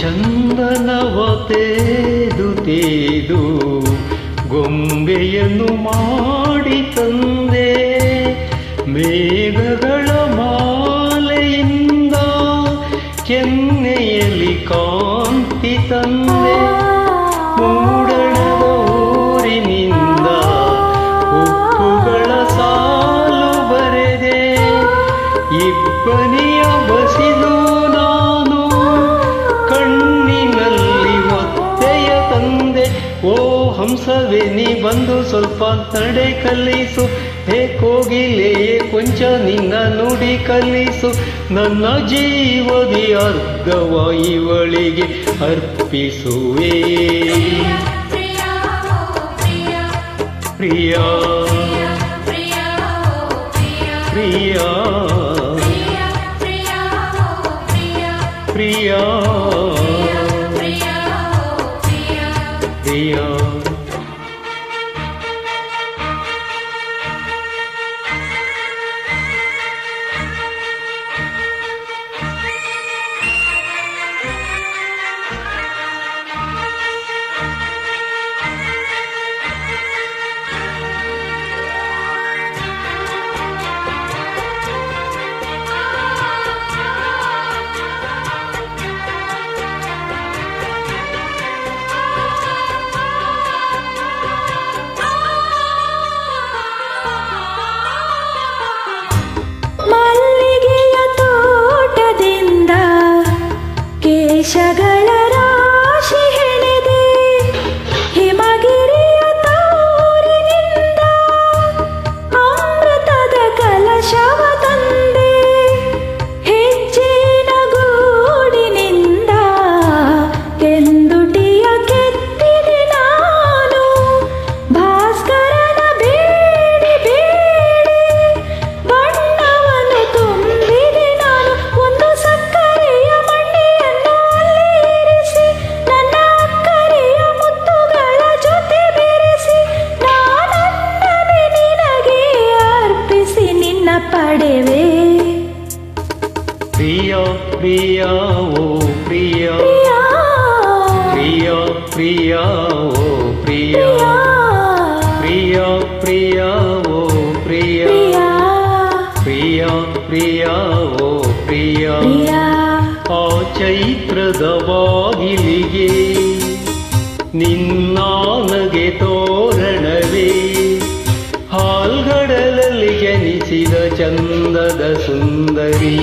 ಚಂದನವ ತೇದು ತೇದು ಗೊಂಬೆಯನ್ನು ಮಾಡಿ ತಂದೆ. ಮೇಘಗಳ ಮಾಲೆಯಿಂದ ಕೆನ್ನೆಯಲ್ಲಿ ಕಾಂತಿ ತಂದೆ. ಹಂಸವೇ ನೀ ಬಂದು ಸ್ವಲ್ಪ ತಡೆ ಕಲಿಸು. ಹೇ ಕೋಗಿಲೆಯೇ ಕೊಂಚ ನಿನ್ನ ನುಡಿ ಕಲಿಸು. ನನ್ನ ಜೀವದಿ ಅರ್ಧವ ಇವಳಿಗೆ ಅರ್ಪಿಸುವೆ. ಪ್ರಿಯ ಪ್ರಿಯ ಪ್ರಿಯ ಪ್ರಿಯ. ಪ್ರಿಯ ಪ್ರಿಯ ಓ ಪ್ರಿಯ ಪ್ರಿಯ ಪ್ರಿಯ ಪ್ರಿಯ ಓ ಪ್ರಿಯ ಪ್ರಿಯ ಪ್ರಿಯ ಓ ಪ್ರಿಯ ಪ್ರಿಯ ಪ್ರಿಯ ಪ್ರಿಯ ಓ ಪ್ರಿಯ ಪ್ರಿಯ ಆ ಚೈತ್ರದ ಬಾಗಿಲಿಗೆ ನಿನ್ನಾನಗೆ ತೋರಣವೇ ಹಾಲ್ಗಡಲಲ್ಲಿ ಜನಿಸಿದ ಚಂದದ ಸುಂದರಿ